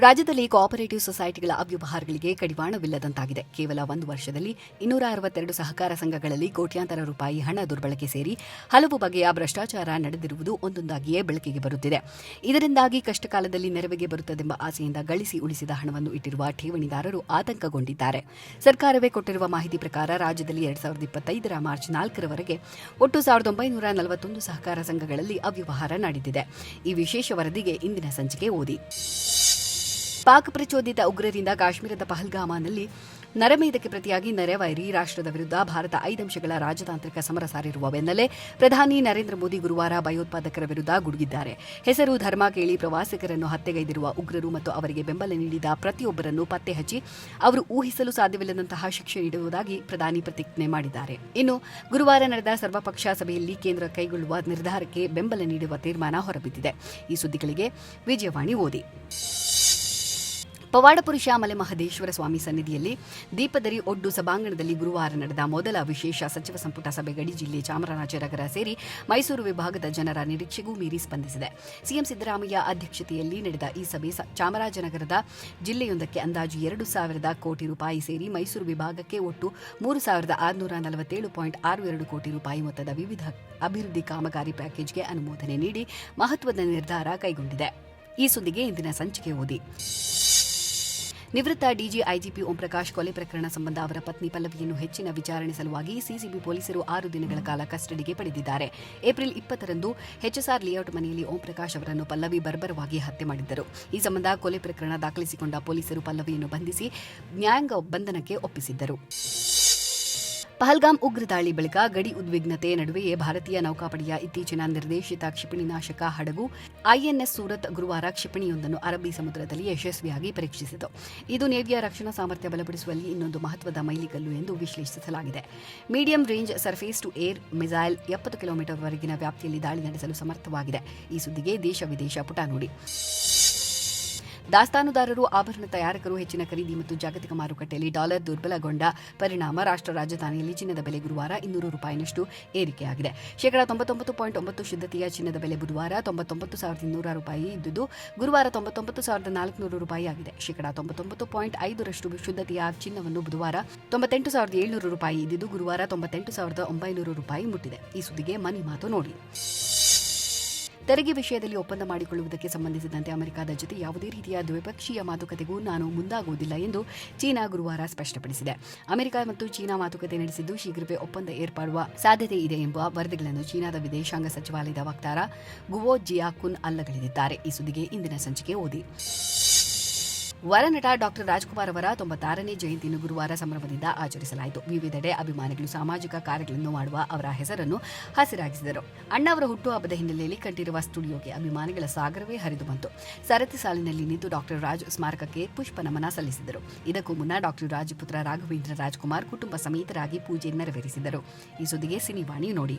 ರಾಜ್ಯದಲ್ಲಿ ಕೋಆಪರೇಟಿವ್ ಸೊಸೈಟಿಗಳ ಅವ್ಯವಹಾರಗಳಿಗೆ ಕಡಿವಾಣವಿಲ್ಲದಂತಾಗಿದೆ. ಕೇವಲ ಒಂದು ವರ್ಷದಲ್ಲಿ ಇನ್ನೂರ ಅರವತ್ತೆರಡು ಸಹಕಾರ ಸಂಘಗಳಲ್ಲಿ ಕೋಟ್ಯಾಂತರ ರೂಪಾಯಿ ಹಣ ದುರ್ಬಳಕೆ ಸೇರಿ ಹಲವು ಬಗೆಯ ಭ್ರಷ್ಟಾಚಾರ ನಡೆದಿರುವುದು ಒಂದೊಂದಾಗಿಯೇ ಬೆಳಕಿಗೆ ಬರುತ್ತಿದೆ. ಇದರಿಂದಾಗಿ ಕಷ್ಟಕಾಲದಲ್ಲಿ ನೆರವಿಗೆ ಬರುತ್ತದೆಂಬ ಆಸೆಯಿಂದ ಗಳಿಸಿ ಉಳಿಸಿದ ಹಣವನ್ನು ಇಟ್ಟಿರುವ ಠೇವಣಿದಾರರು ಆತಂಕಗೊಂಡಿದ್ದಾರೆ. ಸರ್ಕಾರವೇ ಕೊಟ್ಟಿರುವ ಮಾಹಿತಿ ಪ್ರಕಾರ ರಾಜ್ಯದಲ್ಲಿ ಎರಡ್ ಸಾವಿರದ ಇಪ್ಪತ್ತೈದರ ಮಾರ್ಚ್ ನಾಲ್ಕರವರೆಗೆ ಒಟ್ಟು ಸಾವಿರದ ಒಂಬೈನೂರ ನಲವತ್ತೊಂದು ಸಹಕಾರ ಸಂಘಗಳಲ್ಲಿ ಅವ್ಯವಹಾರ ನಡೆದಿದೆ. ಈ ವಿಶೇಷ ವರದಿಗೆ ಇಂದಿನ ಸಂಚಿಕೆ ಓದಿ. ಪಾಕ್ ಪ್ರಚೋದಿತ ಉಗ್ರರಿಂದ ಕಾಶ್ಮೀರದ ಪಹಲ್ಗಾಮನಲ್ಲಿ ನರಮೇಧಕ್ಕೆ ಪ್ರತಿಯಾಗಿ ನೆರೆವೈರಿ ರಾಷ್ಟ್ರದ ವಿರುದ್ಧ ಭಾರತ ಐದಂಶಗಳ ರಾಜತಾಂತ್ರಿಕ ಸಮರ ಸಾರಿರುವ ಬೆನ್ನಲ್ಲೇ ಪ್ರಧಾನಿ ನರೇಂದ್ರ ಮೋದಿ ಗುರುವಾರ ಭಯೋತ್ಪಾದಕರ ವಿರುದ್ಧ ಗುಡುಗಿದ್ದಾರೆ. ಹೆಸರು ಧರ್ಮ ಕೇಳಿ ಪ್ರವಾಸಿಗರನ್ನು ಹತ್ಯೆಗೈದಿರುವ ಉಗ್ರರು ಮತ್ತು ಅವರಿಗೆ ಬೆಂಬಲ ನೀಡಿದ ಪ್ರತಿಯೊಬ್ಬರನ್ನು ಪತ್ತೆ ಹಚ್ಚಿ ಅವರು ಊಹಿಸಲು ಸಾಧ್ಯವಿಲ್ಲದಂತಹ ಶಿಕ್ಷೆ ನೀಡುವುದಾಗಿ ಪ್ರಧಾನಿ ಪ್ರತಿಜ್ಞೆ ಮಾಡಿದ್ದಾರೆ. ಇನ್ನು ಗುರುವಾರ ನಡೆದ ಸರ್ವಪಕ್ಷ ಸಭೆಯಲ್ಲಿ ಕೇಂದ್ರ ಕೈಗೊಳ್ಳುವ ನಿರ್ಧಾರಕ್ಕೆ ಬೆಂಬಲ ನೀಡುವ ತೀರ್ಮಾನ ಹೊರಬಿದ್ದಿದೆ. ಈ ಸುದ್ದಿಗಳಿಗೆ ವಿಜಯವಾಣಿ ಓದಿ. ಪವಾಡಪುರುಷ ಮಲೆಮಹದೇಶ್ವರ ಸ್ವಾಮಿ ಸನ್ನಿಧಿಯಲ್ಲಿ ದೀಪದರಿ ಒಡ್ಡು ಸಭಾಂಗಣದಲ್ಲಿ ಗುರುವಾರ ನಡೆದ ಮೊದಲ ವಿಶೇಷ ಸಚಿವ ಸಂಪುಟ ಸಭೆ ಗಡಿ ಜಿಲ್ಲೆ ಚಾಮರಾಜನಗರ ಸೇರಿ ಮೈಸೂರು ವಿಭಾಗದ ಜನರ ನಿರೀಕ್ಷೆಗೂ ಮೀರಿ ಸ್ಪಂದಿಸಿದೆ. ಸಿಎಂ ಸಿದ್ದರಾಮಯ್ಯ ಅಧ್ಯಕ್ಷತೆಯಲ್ಲಿ ನಡೆದ ಈ ಸಭೆ ಚಾಮರಾಜನಗರದ ಜಿಲ್ಲೆಯೊಂದಕ್ಕೆ ಅಂದಾಜು ಎರಡು ಸಾವಿರದ ಕೋಟಿ ರೂಪಾಯಿ ಸೇರಿ ಮೈಸೂರು ವಿಭಾಗಕ್ಕೆ ಒಟ್ಟು ಮೂರು ಸಾವಿರದ ಆರುನೂರ ನಲವತ್ತೇಳು ಪಾಯಿಂಟ್ ಆರು ಎರಡು ಕೋಟಿ ರೂಪಾಯಿ ಮೊತ್ತದ ವಿವಿಧ ಅಭಿವೃದ್ಧಿ ಕಾಮಗಾರಿ ಪ್ಯಾಕೇಜ್ಗೆ ಅನುಮೋದನೆ ನೀಡಿ ಮಹತ್ವದ ನಿರ್ಧಾರ ಕೈಗೊಂಡಿದೆ. ಈ ಸುದ್ದಿಗೆ ಇಂದಿನ ಸಂಚಿಕೆ ಓದಿ. ನಿವೃತ್ತ ಡಿಜಿ ಐಜಿಪಿ ಓಂಪ್ರಕಾಶ್ ಕೊಲೆ ಪ್ರಕರಣ ಸಂಬಂಧ ಅವರ ಪತ್ನಿ ಪಲ್ಲವಿಯನ್ನು ಹೆಚ್ಚಿನ ವಿಚಾರಣೆ ಸಲುವಾಗಿ ಸಿಸಿಬಿ ಪೊಲೀಸರು ಆರು ದಿನಗಳ ಕಾಲ ಕಸ್ಟಡಿಗೆ ಪಡೆದಿದ್ದಾರೆ. ಏಪ್ರಿಲ್ ಇಪ್ಪತ್ತರಂದು ಹೆಚ್ಎಸ್ಆರ್ ಲೇಔಟ್ ಮನೆಯಲ್ಲಿ ಓಂಪ್ರಕಾಶ್ ಅವರನ್ನು ಪಲ್ಲವಿ ಬರ್ಬರವಾಗಿ ಹತ್ಯೆ ಮಾಡಿದ್ದರು. ಈ ಸಂಬಂಧ ಕೊಲೆ ಪ್ರಕರಣ ದಾಖಲಿಸಿಕೊಂಡ ಪೊಲೀಸರು ಪಲ್ಲವಿಯನ್ನು ಬಂಧಿಸಿ ನ್ಯಾಯಾಂಗ ಬಂಧನಕ್ಕೆ ಒಪ್ಪಿಸಿದ್ದರು. ಪಹಲ್ಗಾಮ್ ಉಗ್ರ ದಾಳಿ ಬಳಿಕ ಗಡಿ ಉದ್ವಿಗ್ನತೆ ನಡುವೆಯೇ ಭಾರತೀಯ ನೌಕಾಪಡೆಯ ಇತ್ತೀಚಿನ ನಿರ್ದೇಶಿತ ಕ್ಷಿಪಣಿ ನಾಶಕ ಹಡಗು ಐಎನ್ಎಸ್ ಸೂರತ್ ಗುರುವಾರ ಕ್ಷಿಪಣಿಯೊಂದನ್ನು ಅರಬ್ಬಿ ಸಮುದ್ರದಲ್ಲಿ ಯಶಸ್ವಿಯಾಗಿ ಪರೀಕ್ಷಿಸಿತು. ಇದು ನೇವಿಯ ರಕ್ಷಣಾ ಸಾಮರ್ಥ್ಯ ಬಲಪಡಿಸುವಲ್ಲಿ ಇನ್ನೊಂದು ಮಹತ್ವದ ಮೈಲಿಗಲ್ಲು ಎಂದು ವಿಶ್ಲೇಷಿಸಲಾಗಿದೆ. Medium range surface to air missile ಎಪ್ಪತ್ತು ಕಿಲೋಮೀಟರ್ವರೆಗಿನ ವ್ಯಾಪ್ತಿಯಲ್ಲಿ ದಾಳಿ ನಡೆಸಲು ಸಮರ್ಥವಾಗಿದೆ. ಈ ಸುದ್ದಿಗೆ ದೇಶ ವಿದೇಶ ಪುಟ ನೋಡಿ ದಾಸ್ತಾನುದಾರರು ಆಭರಣ ತಯಾರಕರು ಹೆಚ್ಚಿನ ಖರೀದಿ ಮತ್ತು ಜಾಗತಿಕ ಮಾರುಕಟ್ಟೆಯಲ್ಲಿ ಡಾಲರ್ ದುರ್ಬಲಗೊಂಡ ಪರಿಣಾಮ ರಾಷ್ಟ್ರ ರಾಜಧಾನಿಯಲ್ಲಿ ಚಿನ್ನದ ಬೆಲೆ ಗುರುವಾರ ಇನ್ನೂರು ರೂಪಾಯಿನಷ್ಟು ಏರಿಕೆಯಾಗಿದೆ. ಶೇಕಡಾ ತೊಂಬತ್ತೊಂಬತ್ತು ಪಾಯಿಂಟ್ ಒಂಬತ್ತು ಶುದ್ಧತೆಯ ಚಿನ್ನದ ಬೆಲೆ ಬುಧವಾರ ತೊಂಬತ್ತೊಂಬತ್ತು ಸಾವಿರದ ಇನ್ನೂರ ರೂಪಾಯಿ ಇದ್ದುದು ಗುರುವಾರ ತೊಂಬತ್ತೊಂಬತ್ತು ಸಾವಿರದ ನಾಲ್ಕುನೂರು ರೂಪಾಯಿ ಆಗಿದೆ ಶೇಕಡಾ ತೊಂಬತ್ತೊಂಬತ್ತು ಪಾಯಿಂಟ್ ಐದರಷ್ಟು ಶುದ್ಧತೆಯ ಚಿನ್ನವನ್ನು ಬುಧವಾರ ತೊಂಬತ್ತೆಂಟು ಸಾವಿರದ ಏಳ್ನೂರು ರೂಪಾಯಿ ಇದ್ದಿದ್ದು ಗುರುವಾರ ತೊಂಬತ್ತೆಂಟು ಸಾವಿರದ ಒಂಬೈನೂರು ರೂಪಾಯಿ ಮುಟ್ಟಿದೆ. ಈ ಸುದ್ದಿಗೆ ಮನಿ ಮಾತು ನೋಡಿ. ತೆರಿಗೆ ವಿಷಯದಲ್ಲಿ ಒಪ್ಪಂದ ಮಾಡಿಕೊಳ್ಳುವುದಕ್ಕೆ ಸಂಬಂಧಿಸಿದಂತೆ ಅಮೆರಿಕದ ಜೊತೆ ಯಾವುದೇ ರೀತಿಯ ದ್ವಿಪಕ್ಷೀಯ ಮಾತುಕತೆಗೂ ನಾನು ಮುಂದಾಗುವುದಿಲ್ಲ ಎಂದು ಚೀನಾ ಗುರುವಾರ ಸ್ಪಷ್ಟಪಡಿಸಿದೆ. ಅಮೆರಿಕ ಮತ್ತು ಚೀನಾ ಮಾತುಕತೆ ನಡೆಸಿದ್ದು ಶೀಘ್ರವೇ ಒಪ್ಪಂದ ಏರ್ಪಡುವ ಸಾಧ್ಯತೆ ಇದೆ ಎಂಬ ವರದಿಗಳನ್ನು ಚೀನಾದ ವಿದೇಶಾಂಗ ಸಚಿವಾಲಯದ ವಕ್ತಾರ ಗುವೋ ಜಿಯಾಕುನ್ ಅಲ್ಲಗಳಿದ್ದಾರೆ ಈ ಸುದ್ದಿಗೆ ಇಂದಿನ ಸಂಚಿಕೆ ಓದಿ. ವರನಟ ಡಾಕ್ಟರ್ ರಾಜ್ಕುಮಾರ್ ಅವರ ತೊಂಬತ್ತಾರನೇ ಜಯಂತಿಯನ್ನು ಗುರುವಾರ ಸಂಭ್ರಮದಿಂದ ಆಚರಿಸಲಾಯಿತು. ವಿವಿಧೆಡೆ ಅಭಿಮಾನಿಗಳು ಸಾಮಾಜಿಕ ಕಾರ್ಯಗಳನ್ನು ಮಾಡುವ ಅವರ ಹೆಸರನ್ನು ಹಸಿರಾಗಿಸಿದರು. ಅಣ್ಣವರ ಹುಟ್ಟುಹಬ್ಬದ ಹಿನ್ನೆಲೆಯಲ್ಲಿ ಕಂಠೀರವ ಸ್ಟುಡಿಯೋಗೆ ಅಭಿಮಾನಿಗಳ ಸಾಗರವೇ ಹರಿದು ಬಂತು. ಸರತಿ ಸಾಲಿನಲ್ಲಿ ನಿಂತು ಡಾಕ್ಟರ್ ರಾಜ್ ಸ್ಮಾರಕಕ್ಕೆ ಪುಷ್ಪ ನಮನ ಸಲ್ಲಿಸಿದರು. ಇದಕ್ಕೂ ಮುನ್ನ ಡಾಕ್ಟರ್ ರಾಜ್ ಪುತ್ರ ರಾಘವೇಂದ್ರ ರಾಜ್ಕುಮಾರ್ ಕುಟುಂಬ ಸಮೇತರಾಗಿ ಪೂಜೆ ನೆರವೇರಿಸಿದರು. ಈ ಸುದ್ದಿಗೆ ಸಿನಿವಾಣಿ ನೋಡಿ.